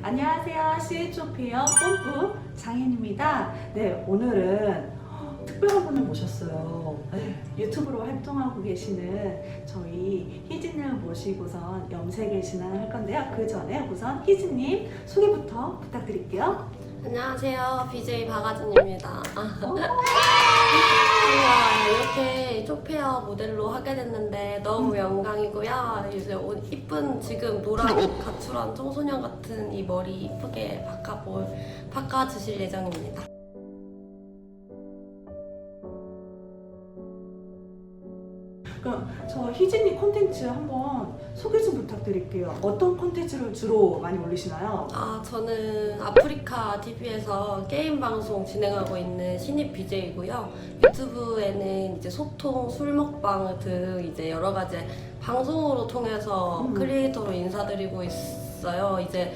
안녕하세요. CHOP의 뽐뿌 장인입니다. 네, 오늘은 특별한 분을 모셨어요. 네, 유튜브로 활동하고 계시는 저희 희진을 모시고선 염색의 진행을 할 건데요. 그 전에 우선 희진님 소개부터 부탁드릴게요. 안녕하세요. BJ 박아준입니다. 어, 제가 이렇게 쇼페어 모델로 하게 됐는데 너무 영광이고요. 이제 옷 이쁜 지금 노란 가출한 청소년 같은 이 머리 이쁘게 바꿔볼, 바꿔주실 예정입니다. 저 희진님 콘텐츠 한번 소개 좀 부탁드릴게요. 어떤 콘텐츠를 주로 많이 올리시나요? 아, 저는 아프리카 TV에서 게임 방송 진행하고 있는 신입 BJ이고요. 유튜브에는 이제 소통, 술 먹방 등 이제 여러 가지 방송으로 통해서 음. 크리에이터로 인사드리고 있어요. 이제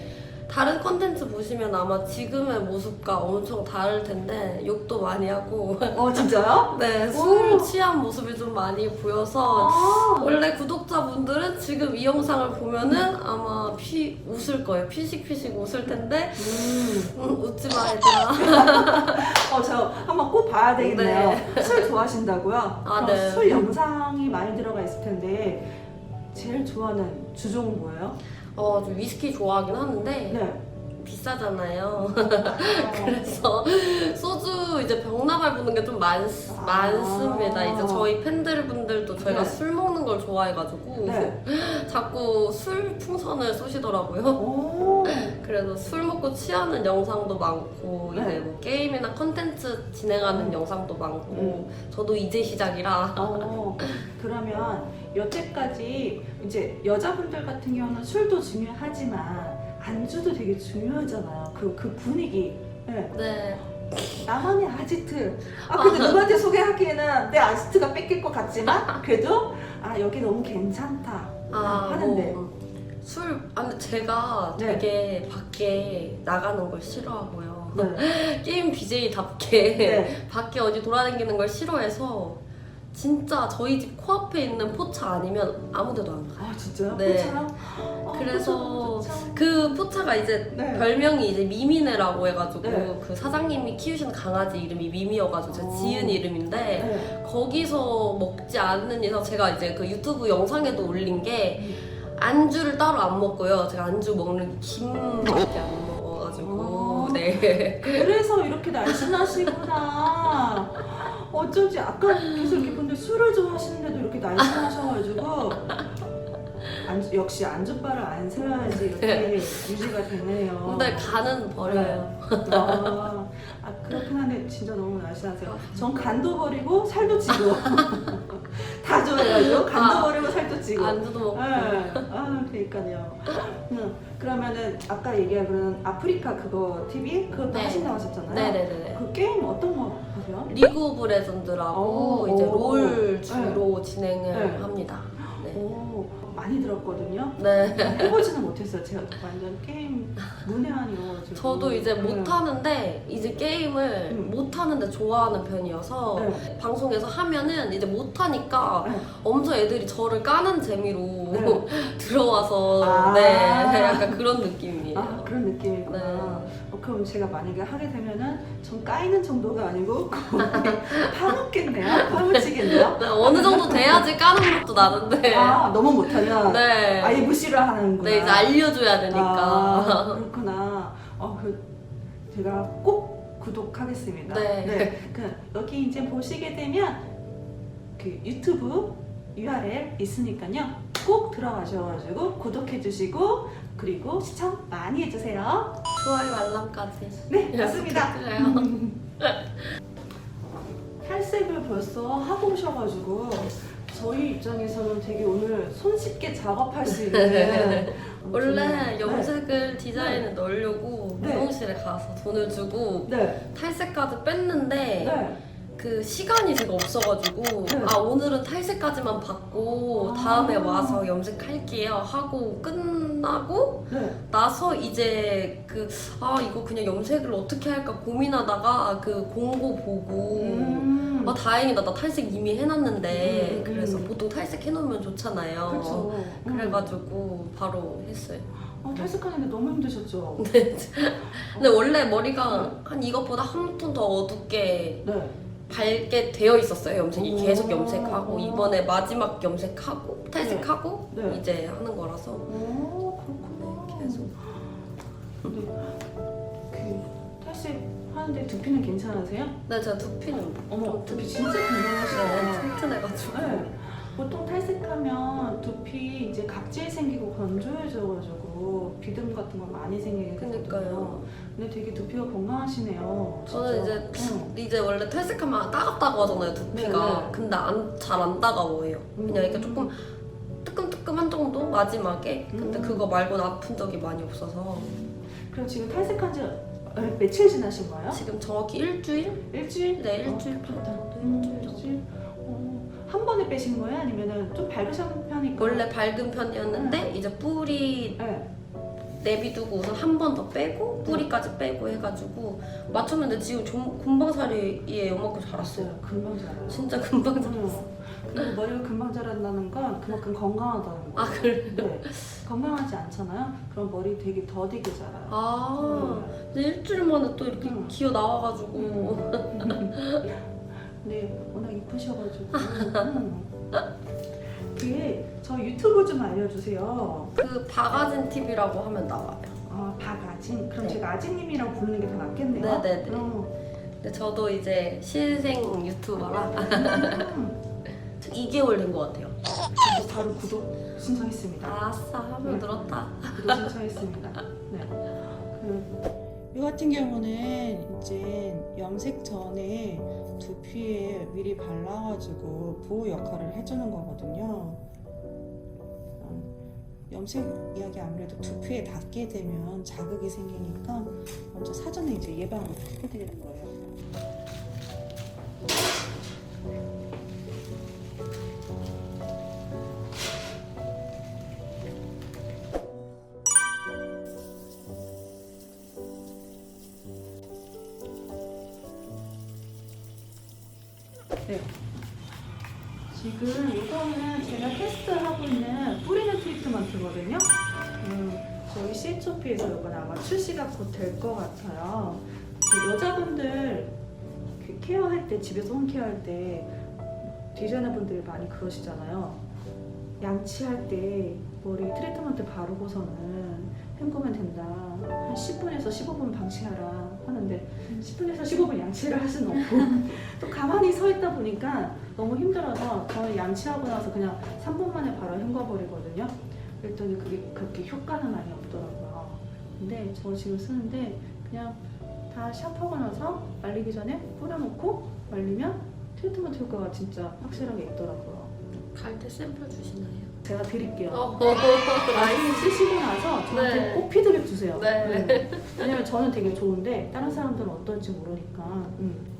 다른 컨텐츠 보시면 아마 지금의 모습과 엄청 다를 텐데 욕도 많이 하고 어, 진짜요? 네, 오. 술 취한 모습이 좀 많이 보여서 아, 원래 구독자분들은 지금 이 영상을 보면은 아마 피 웃을 거예요. 피식피식 웃을 텐데 음. 음, 웃지 마 얘들아. 어, 저 한번 꼭 봐야 되겠네요. 네. 술 좋아하신다고요? 아, 그럼 네. 술 영상이 많이 들어가 있을 텐데 제일 좋아하는 주종은 뭐예요? 어, 좀 위스키 좋아하긴 하는데 네. 비싸잖아요. 아, 그래서 이제 병나발 부는 게좀 많, 아. 많습니다. 이제 저희 팬들분들도 저희가 네. 술 먹는 걸 좋아해가지고 네. 자꾸 술 풍선을 쏘시더라고요. 오. 그래서 술 먹고 취하는 영상도 많고 네. 이제 뭐 게임이나 컨텐츠 진행하는 음. 영상도 많고 음. 저도 이제 시작이라 어, 그러면 여태까지 이제 여자분들 같은 경우는 술도 중요하지만 안주도 되게 중요하잖아요. 그, 그 분위기. 네. 네 나만의 아지트. 아, 근데 누구한테 소개하기에는 내 아지트가 뺏길 것 같지만, 그래도, 아, 여기 너무 괜찮다. 아, 하는데. 뭐, 술, 아, 근데 제가 네. 되게 밖에 나가는 걸 싫어하고요. 네. 게임 BJ답게 네. 밖에 어디 돌아다니는 걸 싫어해서 진짜 저희 집 코앞에 있는 포차 아니면 아무 데도 안 가요. 아, 진짜요? 네. 포차요? 아, 그래서 포차, 포차. 그 포차가 이제 네. 별명이 이제 미미네라고 해가지고 네. 그 사장님이 키우신 강아지 이름이 미미여가지고 제가 어. 지은 이름인데 네. 거기서 먹지 않는 이상 제가 이제 그 유튜브 영상에도 올린 게 음. 안주를 따로 안 먹고요. 제가 안주 먹는 게 김밖에 안 먹어가지고 어. 네. 그래서 이렇게 날씬하시구나. 어쩐지 아까 계속 이렇게 근데 술을 좋아하시는데도 이렇게 날씬하셔가지고 안주, 역시 안주바를 안 세워야지 이렇게 유지가 되네요. 근데 간은 버려요. 아, 아 그렇긴 한데 진짜 너무 날씬하세요. 전 간도 버리고 살도 찌고 다 좋아해가지고 간도 아. 버리고 살도 찌고. 안주도 먹고. 네. 아, 그러니까요. 음, 그러면은 아까 얘기한 그런 아프리카 그거 TV 그것도 네. 하신다고 하셨잖아요. 네네네. 그 게임 어떤 거 하세요? 리그 오브 레전드라고 오. 이제 오. 롤 주로 진행을 네. 합니다. 네. 오, 많이 들었거든요. 네. 해보지는 못했어요. 제가 완전 게임 문외한 이어가지고. 저도 이제 네. 못하는데 이제 게임을 음. 못 하는데 좋아하는 편이어서 네. 방송에서 하면은 이제 못 하니까 네. 엄청 애들이 저를 까는 재미로 네. 들어와서 아. 네 약간 그런 느낌이에요. 아 그런 느낌이구나. 네. 어, 그럼 제가 만약에 하게 되면은 전 까이는 정도가 아니고 거의 파묻겠네요. 파묻히겠네요. 네, 어느 정도 돼야지 까는 것도 나는데 아 너무 못하면 네. 아예 무시를 하는구나. 네 이제 알려줘야 되니까 아, 그렇구나. 어, 그 제가 꼭 구독하겠습니다. 네. 그 여기 이제 보시게 되면 그 유튜브 URL 있으니까요. 꼭 들어가셔가지고 구독해주시고 그리고 시청 많이 해주세요. 좋아요 알람까지 네, 맞습니다. 부탁드려요. 탈색을 벌써 하고 오셔가지고 저희 입장에서는 되게 오늘 손쉽게 작업할 수 있는 원래 네. 염색을 디자인에 넣으려고 네. 미용실에 가서 돈을 주고 네, 탈색까지 뺐는데 네. 그 시간이 제가 없어가지고 네. 아 오늘은 탈색까지만 받고 아. 다음에 와서 염색할게요 하고 끝나고 네. 나서 이제 그 아 이거 그냥 염색을 어떻게 할까 고민하다가 그 공고 보고 음. 아 다행이다 나 탈색 이미 해놨는데 음, 그래서 음. 보통 탈색 해놓으면 좋잖아요 그렇죠. 음. 그래가지고 바로 했어요 어, 탈색하는데 너무 힘드셨죠? 네. 근데 원래 머리가 한 이것보다 한 톤 더 어둡게 네. 밝게 되어 있었어요. 염색이 오. 계속 염색하고 오. 이번에 마지막 염색하고 탈색하고 네. 네. 이제 하는 거라서 오, 그렇구나. 네, 계속. 근데 그 탈색 하는데 두피는 괜찮으세요? 네, 제가 두피는 어머, 좀 두피 튼- 진짜 네, 건강하시다. 튼튼해가지고 네. 보통 탈색하면 두피 이제 각질 생기고 건조해져가지고 비듬 같은 거 많이 생기게 되거든요. 그러니까요. 근데 되게 두피가 건강하시네요. 저는 진짜. 이제 응. 이제 원래 탈색하면 따갑다고 하잖아요 두피가 네, 네. 근데 안, 잘안 따가워요 그냥 이렇게 조금 뜨끔뜨끔한 정도 마지막에 근데 음. 그거 말고는 아픈 적이 많이 없어서 그럼 지금 탈색한 지 어, 며칠 지나신 거예요? 지금 정확히 일주일? 일주일? 네 일주일 어, 반 정도 음, 일주일 정도 일주일? 어, 한 번에 빼신 거예요? 아니면 좀 밝으신 편이니까? 원래 밝은 편이었는데 이제 뿌리 네. 내비두고 우선 한 번 더 빼고 뿌리까지 빼고 해가지고 맞췄는데 지금 좀 금방 사이에 요만큼 자랐어요. 금방 자라요. 진짜 금방 자랐어 음. 그리고 머리가 금방 자란다는 건 그만큼 건강하다는 거예요. 아 그래? 네. 건강하지 않잖아요? 그럼 머리 되게 더디게 자라요. 아 근데 일주일 만에 또 이렇게 음. 기어 나와가지고 네, 워낙 이쁘셔가지고. 음. 그게 저 유튜브 좀 알려주세요. 그 바가진 TV라고 하면 나와요. 아, 박아진? 그럼 네. 제가 아진님이라고 부르는 게 더 낫겠네요. 네네네. 어. 근데 저도 이제 신생 유튜버라 음. 2개월 된 것 같아요. 그래서 바로 구독 신청했습니다. 아싸 하면 늘었다. 구독 신청했습니다. 네. 그, 이 같은 경우는 이제 염색 전에 두피에 미리 발라가지고 보호 역할을 해주는 거거든요. 음, 염색 이야기 아무래도 두피에 닿게 되면 자극이 생기니까 먼저 사전에 이제 예방을 해드리는 거예요. 네. 지금 이거는 제가 테스트하고 있는 뿌리는 트리트먼트거든요. 음, 저희 CHOP에서 이건 아마 출시가 곧 될 것 같아요. 그 여자분들 그 케어할 때 집에서 홈 케어할 때 디자이너 분들이 많이 그러시잖아요. 양치할 때 머리 트리트먼트 바르고서는 헹구면 된다. 한 10분에서 15분 방치하라 하는데 10분에서 15분 양치를 할 수는 없고 또 가만히 서 있다 보니까 너무 힘들어서 저는 양치하고 나서 그냥 3분 만에 바로 헹궈버리거든요. 그랬더니 그게 그렇게 효과는 많이 없더라고요. 근데 저 지금 쓰는데 그냥 다 샵하고 나서 말리기 전에 뿌려놓고 말리면 트리트먼트 효과가 진짜 확실하게 있더라고요. 갈 때 샘플 주시나요? 제가 드릴게요. 어. 많이 쓰시고 나서 저한테 네. 꼭 피드백 주세요. 네. 네. 왜냐면 저는 되게 좋은데 다른 사람들은 어떨지 모르니까. 음.